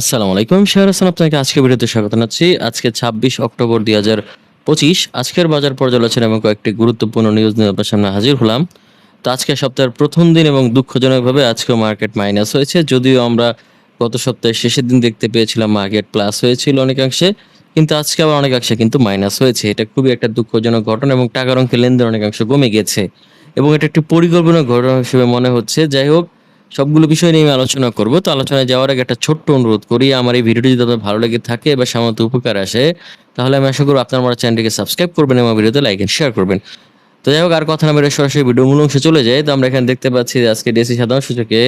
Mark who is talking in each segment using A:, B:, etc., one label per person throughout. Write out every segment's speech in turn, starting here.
A: আসসালামু আলাইকুম শেয়ার হাসান, আপনাকে আজকে ভিডিওতে স্বাগত জানাচ্ছি। আজকে ছাব্বিশ অক্টোবর দুই হাজার পঁচিশ, আজকের বাজার পর্যালোচনা এবং কয়েকটি গুরুত্বপূর্ণ নিউজ নিয়ে আপনার সামনে হাজির হলাম। তো আজকে সপ্তাহের প্রথম দিন এবং দুঃখজনকভাবে আজকেও মার্কেট মাইনাস হয়েছে, যদিও আমরা গত সপ্তাহের শেষের দিন দেখতে পেয়েছিলাম মার্কেট প্লাস হয়েছিল অনেকাংশে, কিন্তু আজকে আবার অনেকাংশে কিন্তু মাইনাস হয়েছে। এটা খুবই একটা দুঃখজনক ঘটনা এবং টাকার অঙ্কে লেনদেন অনেকাংশ কমে গেছে। এবং এটা একটি পরিকল্পনা ঘটনা হিসেবে মনে হচ্ছে। যাই হোক সবগুলো বিষয় নিয়ে আমি আলোচনা করব। তো আলোচনায় যাওয়ার আগে একটা ছোট্ট অনুরোধ করি, আমার এই ভিডিওটি যদি আপনার ভালো লেগে থাকে বা সামান্য উপকার আসে, তাহলে আমি আশা করব আপনার আমার চ্যানেলটিকে সাবস্ক্রাইব করবেন এবং ভিডিওতে লাইক এন্ড শেয়ার করবেন। তো যাই হোক, আর কথা না বেরো সরাসরি ভিডিও মূল অংশে চলে যাই। তো আমরা এখানে দেখতে পাচ্ছি যে আজকে ডিএসসি সাধারণ সূচকে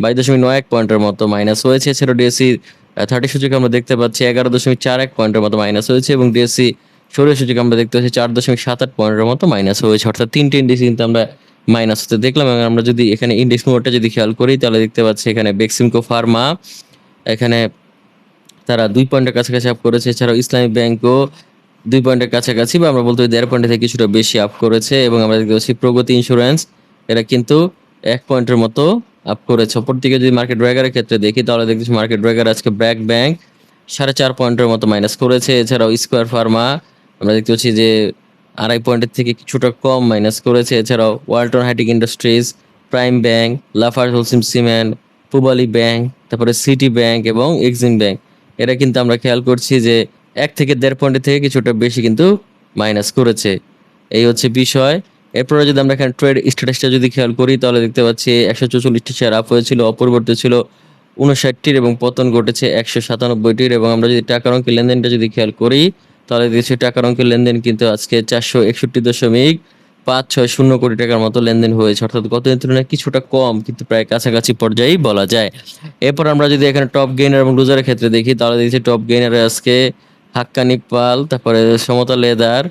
A: বাইশ দশমিক নয় এক পয়েন্টের মতো মাইনাস হয়েছে। এছাড়াও ডিএসসি থার্টি সূচকে আমরা দেখতে পাচ্ছি এগারো দশমিক চার এক পয়েন্টের মতো মাইনাস হয়েছে এবং ডিএসসি সৌর সূচকে আমরা দেখতে পাচ্ছি চার দশমিক সাত আট পয়েন্টের মতো মাইনাস হয়েছে। অর্থাৎ তিনটে ইন্ডিক্স কিন্তু আমরা মাইনাস হতে দেখলাম এবং আমরা যদি এখানে ইন্ডেক্স মোডটা যদি খেয়াল করি, তাহলে দেখতে পাচ্ছি এখানে বেক্সিমকো ফার্মা এখানে তারা দুই পয়েন্টের কাছাকাছি আপ করেছে। এছাড়াও ইসলামী ব্যাংকও দুই পয়েন্টের কাছাকাছি বা আমরা বলতে দেড় পয়েন্ট থেকে কিছুটা বেশি আপ করেছে এবং আমরা দেখতে পাচ্ছি প্রগতি ইন্স্যুরেন্স এরা কিন্তু এক পয়েন্টের মতো আপ করেছে। অপরদিকে যদি মার্কেট ড্রাইগারের ক্ষেত্রে দেখি, তাহলে দেখতেছি মার্কেট ড্রাইগার আজকে ব্র্যাক ব্যাংক সাড়ে চার পয়েন্টের মতো মাইনাস করেছে। এছাড়াও স্কোয়ার ফার্মা আমরা দেখতে পাচ্ছি যে আড়াই পয়েন্টের থেকে কিছুটা কম মাইনাস করেছে। এছাড়াও Walton Hitech Industries Prime Bank Lafarge Holcim Cement Pubali Bank তারপরে সিটি ব্যাংক এবং এক্সিম ব্যাংক এরা কিন্তু আমরা খেয়াল করছি যে এক থেকে দেড় পয়েন্টের থেকে কিছুটা বেশি কিন্তু মাইনাস করেছে। এই হচ্ছে বিষয়। এরপরে যদি আমরা এখানে ট্রেড স্ট্যাটাসটা যদি খেয়াল করি, তাহলে দেখতে পাচ্ছি একশো চৌচল্লিশটি শেয়ার আপ হয়েছিল, অপরিবর্তিত ছিল উনষাটটির এবং পতন ঘটেছে একশো সাতানব্বইটির। এবং আমরা যদি টাকার অঙ্কের লেনদেনটা যদি খেয়াল করি তাহলে দেখছি টাকার অঙ্কের লেনদেন কিন্তু আজকে চারশো একষট্টি দশমিক পাঁচ ছয় শূন্য কোটি টাকার মতো লেনদেন হয়েছে। অর্থাৎ গত দিনের তুলনায় কিছুটা কম, কিন্তু প্রায় কাছাকাছি পর্যায়েই বলা যায়। এরপর আমরা যদি এখানে টপ গেইনার এবং লুজারের ক্ষেত্রে দেখি, তাহলে দেখছি টপ গেইনারে আজকে হাক্কানি পাল তারপরে সমতা লেদার,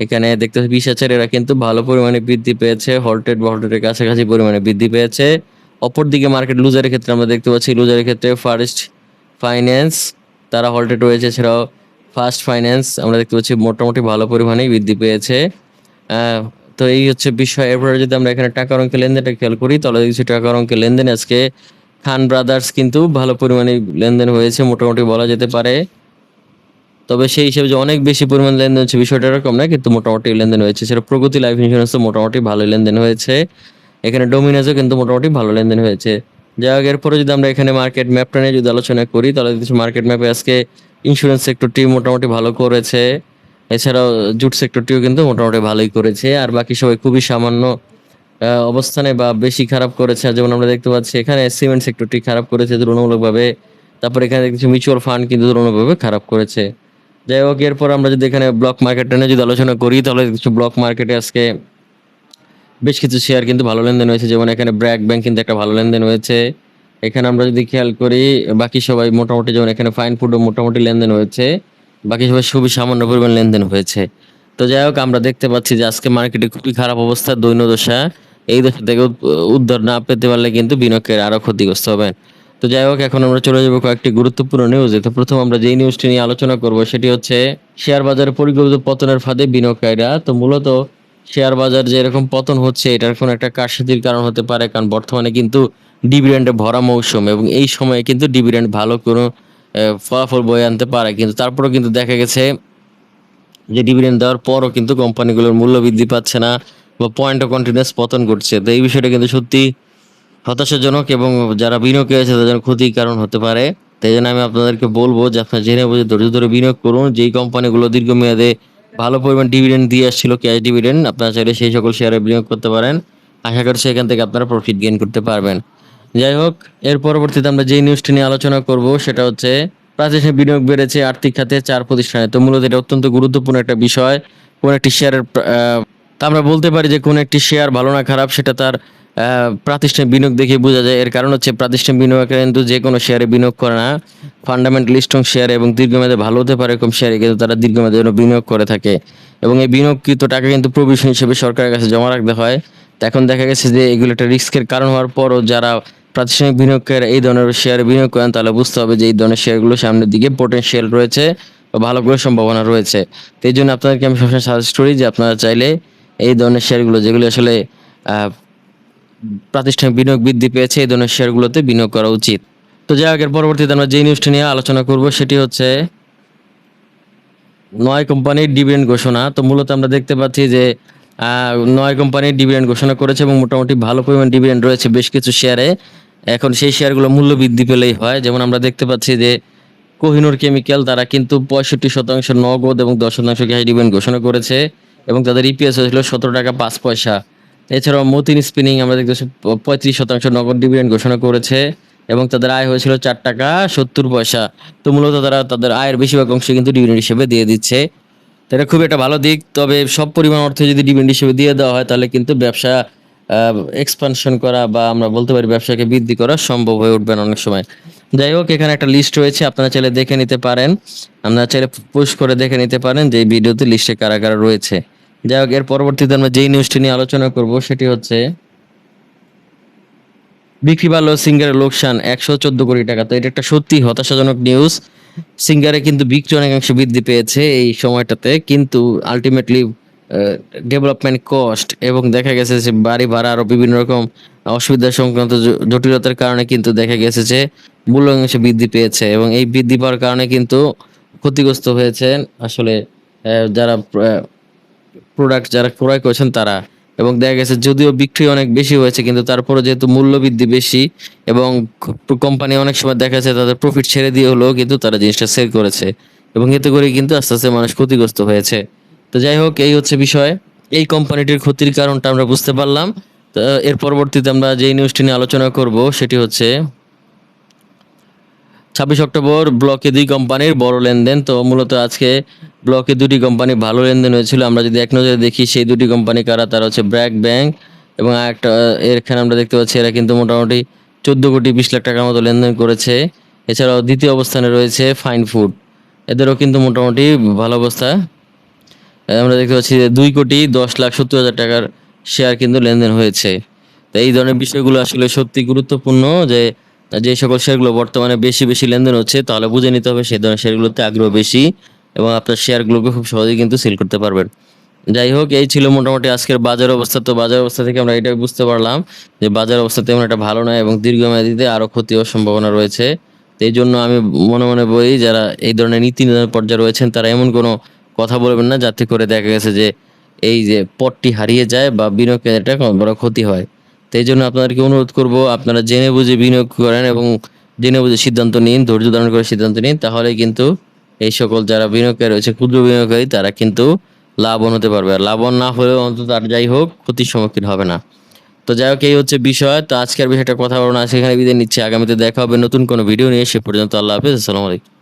A: এখানে দেখতে পাচ্ছি বিশ হাজার এরা কিন্তু ভালো পরিমাণে বৃদ্ধি পেয়েছে, হলটেড বা হলটেডের কাছাকাছি পরিমাণে বৃদ্ধি পেয়েছে। অপরদিকে মার্কেট লুজারের ক্ষেত্রে আমরা দেখতে পাচ্ছি লুজারের ক্ষেত্রে ফার্স্ট ফাইন্যান্স তারা হলটেড রয়েছে, এছাড়াও ফার্স্ট ফাইন্যান্স, আমরা দেখতে পাচ্ছি মোটামুটি ভালো পরিমাণেই বৃদ্ধি পেয়েছে। তো এই হচ্ছে বিষয়। এরপরে যদি আমরা এখানে টাকার অঙ্কে লেনদেনটা খেয়াল করি, তাহলে দেখছি টাকার অঙ্কে লেনদেন আজকে খান ব্রাদার্স কিন্তু ভালো পরিমাণে লেনদেন হয়েছে, মোটামুটি বলা যেতে পারে। তবে সেই হিসেবে যে অনেক বেশি পরিমাণ লেনদেন হচ্ছে বিষয়টা এরকম না, কিন্তু মোটামুটি লেনদেন হয়েছে। সেটা প্রগতি লাইফ ইন্স্যুরেন্সও মোটামুটি ভালো লেনদেন হয়েছে। এখানে ডোমিনাসও কিন্তু মোটামুটি ভালো লেনদেন হয়েছে। যাই হোক, এরপরে যদি আমরা এখানে মার্কেট ম্যাপটা নিয়ে যদি আলোচনা করি, তাহলে মার্কেট ম্যাপে আজকে ইন্স্যুরেন্স সেক্টরটি মোটামুটি ভালো করেছে। এছাড়াও জুট সেক্টরটিও কিন্তু মোটামুটি ভালোই করেছে। আর বাকি সবাই খুবই সামান্য অবস্থানে বা বেশি খারাপ করেছে। যেমন আমরা দেখতে পাচ্ছি, এখানে সিমেন্ট সেক্টরটি খারাপ করেছে তুলনামূলকভাবে। তারপর এখানে দেখছি মিউচুয়াল ফান্ড কিন্তু তুলনামূলকভাবে খারাপ করেছে। যাই হোক, এরপর আমরা যদি এখানে ব্লক মার্কেটটা নিয়ে যদি আলোচনা করি, তাহলে কিছু ব্লক মার্কেটে আজকে বেশ কিছু শেয়ার কিন্তু ভালো লেনদেন হয়েছে। যেমন এখানে ব্র্যাক ব্যাংক কিন্তু একটা ভালো লেনদেন হয়েছে। এখানে আমরা যদি খেয়াল করি, বাকি সবাই মোটামুটি যেমন এখানে ফাইন ফুডও মোটামুটি লেনদেন হয়েছে। বাকি সবাই খুবই সামান্য পরিমাণ লেনদেন হয়েছে। তো যাই হোক, আমরা দেখতে পাচ্ছি যে আজকে মার্কেটে খুবই খারাপ অবস্থা, দৈন্য দশা। এই দশা থেকে উদ- উদ্ধার না পেতে পারলে কিন্তু বিনিয়োগের আরও ক্ষতিগ্রস্ত হবেন। তো যাই হোক, এখন আমরা চলে যাব কয়েকটি গুরুত্বপূর্ণ নিউজে তো প্রথম আমরা যেই নিউজটি নিয়ে আলোচনা করব, সেটি হচ্ছে, শেয়ার বাজারে পরিকল্পিত পতনের ফাঁদে বিনিয়োগকারীরা, তো মূলত শেয়ার বাজার যে এরকম পতন হচ্ছে, এটার কোনো একটা কারসাজির কারণ হতে পারে, কারণ বর্তমানে কিন্তু ডিভিডেন্ডে ভরা মৌসুম এবং এই সময়ে কিন্তু ডিভিডেন্ড ভালো কোনো ফলাফল বয়ে আনতে পারে। কিন্তু তারপরেও কিন্তু দেখা গেছে যে ডিভিডেন্ড দেওয়ার পরও কিন্তু কোম্পানিগুলোর মূল্য বৃদ্ধি পাচ্ছে না বা পয়েন্ট অফ কন্টিনিউস পতন ঘটছে। তো এই বিষয়টা কিন্তু সত্যি হতাশাজনক এবং যারা বিনিয়োগ আছে, তাদের ক্ষতির কারণ হতে পারে। তাই জন্য আমি আপনাদেরকে বলব যে আপনারা জেনে বুঝে ধৈর্য ধরে বিনিয়োগ করুন। যেই কোম্পানিগুলো দীর্ঘমেয়াদে ভালো পরিমাণ ডিভিডেন্ড দিয়ে আসছিল ক্যাশ ডিভিডেন্ড আপনারা চাইলে সেই সকল শেয়ারে বিনিয়োগ করতে পারেন। আশা করি সেখান থেকে আপনারা প্রফিট গেইন করতে পারবেন। যাই হোক, এর পরবর্তীতে আমরা যেই নিউজটি নিয়ে আলোচনা করব, সেটা হচ্ছে প্রাতিষ্ঠানিক বিনিয়োগ বেড়েছে আর্থিক খাতে চার প্রতিষ্ঠানে। তো মূলত এটা অত্যন্ত গুরুত্বপূর্ণ একটা বিষয়। কোন একটি শেয়ারের তা আমরা বলতে পারি যে কোন একটি শেয়ার ভালো না খারাপ, সেটা তার প্রাতিষ্ঠানিক বিনিয়োগ দেখে বোঝা যায়। এর কারণ হচ্ছে প্রাতিষ্ঠানিক বিনিয়োগ কিন্তু যে কোনো শেয়ারে বিনিয়োগ করে না। ফান্ডামেন্টাল স্ট্রং শেয়ার এবং দীর্ঘমেয়াদে ভালো হতে পারে এরকম শেয়ারে কিন্তু তারা দীর্ঘমেয়াদে বিনিয়োগ করে থাকে। এবং এই বিনিয়োগকৃত টাকা কিন্তু প্রভিশন হিসেবে সরকারের কাছে জমা রাখতে হয়। এখন দেখা গেছে যে এগুলো একটা রিস্কের কারণ হওয়ার পরও যারা প্রাতিষ্ঠানিক বিনিয়োগকারীরা এই ধরনের শেয়ারে বিনিয়োগ করেন, তাহলে বুঝতে হবে যে এই ধরনের শেয়ারগুলো সামনের দিকে পোটেনশিয়াল রয়েছে বা ভালো করে সম্ভাবনা রয়েছে। তো এই জন্য আপনাদেরকে আমি সবসময় সাজেস্ট করি যে আপনারা চাইলে এই ধরনের শেয়ারগুলো যেগুলো আসলে প্রাতিষ্ঠানিক বিনিয়োগ বৃদ্ধি পেয়েছে, এই ধরনের শেয়ারগুলোতে বিনিয়োগ করা উচিত। তো যাই এর পরবর্তীতে আমরা যে নিউজটি নিয়ে আলোচনা করব, সেটি হচ্ছে নয় কোম্পানির ডিভিডেন্ড ঘোষণা। তো মূলত আমরা দেখতে পাচ্ছি যে নয় কোম্পানির ডিভিডেন্ড ঘোষণা করেছে এবং মোটামুটি ভালো পরিমাণ ডিভিডেন্ড রয়েছে বেশ কিছু শেয়ারে এখন সেই শেয়ারগুলো মূল্য বৃদ্ধি পেলেই হয়। যেমন আমরা দেখতে পাচ্ছি যে, কোহিনুর কেমিক্যাল তারা কিন্তু পঁয়ষট্টি শতাংশ নগদ এবং দশ শতাংশ ক্যাশ ডিভিডেন্ড ঘোষণা করেছে এবং তাদের ইপিএস হয়েছিল সতেরো টাকা পাঁচ পয়সা। এছাড়াও মতিন স্পিনিং আমরা দেখতেছি পঁয়ত্রিশ শতাংশ নগদ ডিভিডেন্ড ঘোষণা করেছে এবং তাদের আয় হয়েছিল চার টাকা সত্তর পয়সা। তো মূলত তারা তাদের আয়ের বেশিরভাগ অংশ কিন্তু ডিভিডেন্ড হিসেবে দিয়ে দিচ্ছে। তো এটা খুব একটা ভালো দিক, তবে সব পরিমাণ অর্থ যদি ডিভিডেন্ড হিসেবে দিয়ে দেওয়া হয়, তাহলে কিন্তু ব্যবসা এক্সপানশন করা বা আমরা বলতে পারি ব্যবসাকে বৃদ্ধি করা সম্ভব হয়ে উঠবে না অনেক সময়। যাই হোক, এখানে একটা লিস্ট রয়েছে, আপনারা চাইলে দেখে নিতে পারেন। আপনারা চাইলে পোস্ট করে দেখে নিতে পারেন যে ভিডিওতে লিস্টে কারা কারা রয়েছে। যাই হোক, এর পরবর্তীতে আমরা যেই নিউজটি নিয়ে আলোচনা করব, সেটি হচ্ছে বিক্রি বাড়লো সিঙ্গারের লোকসান একশো চোদ্দ কোটি টাকা। তো এটা একটা সত্যি হতাশাজনক নিউজ সিঙ্গারে কিন্তু বিক্রি অনেকাংশ বৃদ্ধি পেয়েছে এই সময়টাতে, কিন্তু আলটিমেটলি ডেভেলপমেন্ট কস্ট এবং দেখা গেছে যে বাড়ি ভাড়া আরও বিভিন্ন রকম অসুবিধা সংক্রান্ত জটিলতার কারণে কিন্তু দেখা গেছে যে মূল্য অংশ বৃদ্ধি পেয়েছে এবং এই বৃদ্ধি পাওয়ার কারণে কিন্তু ক্ষতিগ্রস্ত হয়েছেন আসলে যারা প্রোডাক্ট যারা ক্রয় করেছেন তারা। এবং দেখা গেছে যদিও বিক্রি অনেক বেশি হয়েছে, কিন্তু তারপরে যেহেতু মূল্য বৃদ্ধি বেশি এবং কোম্পানি অনেক সময় দেখা যাচ্ছে তাদের প্রফিট ছেড়ে দিয়ে হলেও কিন্তু তারা জিনিসটা সেল করেছে। এবং এতে করে কিন্তু আস্তে আস্তে মানুষ ক্ষতিগ্রস্ত হয়েছে। তো যাই হোক, এই হচ্ছে বিষয়। এই কোম্পানিটির ক্ষতির কারণটা আমরা বুঝতে পারলাম। তো এর পরবর্তীতে আমরা যে নিউজটি নিয়ে আলোচনা করব, সেটি হচ্ছে ছাব্বিশ অক্টোবর ব্লকে দুই কোম্পানির বড় লেনদেন। তো মূলত আজকে ব্লকে দুটি কোম্পানি ভালো লেনদেন হয়েছিল। আমরা যদি এক নজরে দেখি, সেই দুটি কোম্পানি কারা? তারা হচ্ছে ব্র্যাক ব্যাংক এবং একটা এখানে আমরা দেখতে পাচ্ছি এরা কিন্তু মোটামুটি চোদ্দ কোটি বিশ লাখ টাকার মতো লেনদেন করেছে। এছাড়াও দ্বিতীয় অবস্থানে রয়েছে ফাইন ফুড। এদেরও কিন্তু মোটামুটি ভালো অবস্থা। আমরা দেখতে পাচ্ছি যে দুই কোটি দশ লাখ সত্তর হাজার টাকার শেয়ার কিন্তু লেনদেন হয়েছে। তো এই ধরনের বিষয়গুলো আসলে সত্যি গুরুত্বপূর্ণ যে যে সকল শেয়ারগুলো বর্তমানে বেশি বেশি লেনদেন হচ্ছে, তাহলে বুঝে নিতে হবে সেই ধরনের শেয়ারগুলোতে আগ্রহ বেশি। এবং আপনার শেয়ারগুলোকে খুব সহজেই কিন্তু সেল করতে পারবেন। যাই হোক, এই ছিল মোটামুটি আজকের বাজার অবস্থা। তো বাজার অবস্থা থেকে আমরা এটাই বুঝতে পারলাম যে বাজার অবস্থা তেমন একটা ভালো নয় এবং দীর্ঘমেয়াদীতে আরও ক্ষতি হওয়ার সম্ভাবনা রয়েছে। এই জন্য আমি মনে মনে বলি, যারা এই ধরনের নীতি নির্ধারণ পর্যায়ে রয়েছেন, তারা এমন কোনো কথা বলবেন না যাতে করে দেখা গেছে যে এই যে পথটি হারিয়ে যায় বা বিনিয়োগের একটা বড় ক্ষতি হয়। তো এই জন্য আপনাদেরকে অনুরোধ করব, আপনারা জেনে বুঝে বিনিয়োগ করেন এবং জেনে বুঝে সিদ্ধান্ত নিন, ধৈর্য ধারণ করে সিদ্ধান্ত নিন তাহলে কিন্তু এই সকল যারা বিনিয়োগকারী রয়েছে, ক্ষুদ্র বিনিয়োগকারী, তারা কিন্তু লাভবান হতে পারবে। আর লাভবান না হলেও অন্তত আর যাই হোক, ক্ষতির সম্মুখীন হবে না। তো যাই হোক, এই হচ্ছে বিষয়। তো আজকের বিষয়টা কথা বলব না সেখানে বিদায় নিচ্ছে। আগামীতে দেখা হবে নতুন কোনো ভিডিও নিয়ে। সে পর্যন্ত আল্লাহ হাফিজ। আসসালামু আলাইকুম।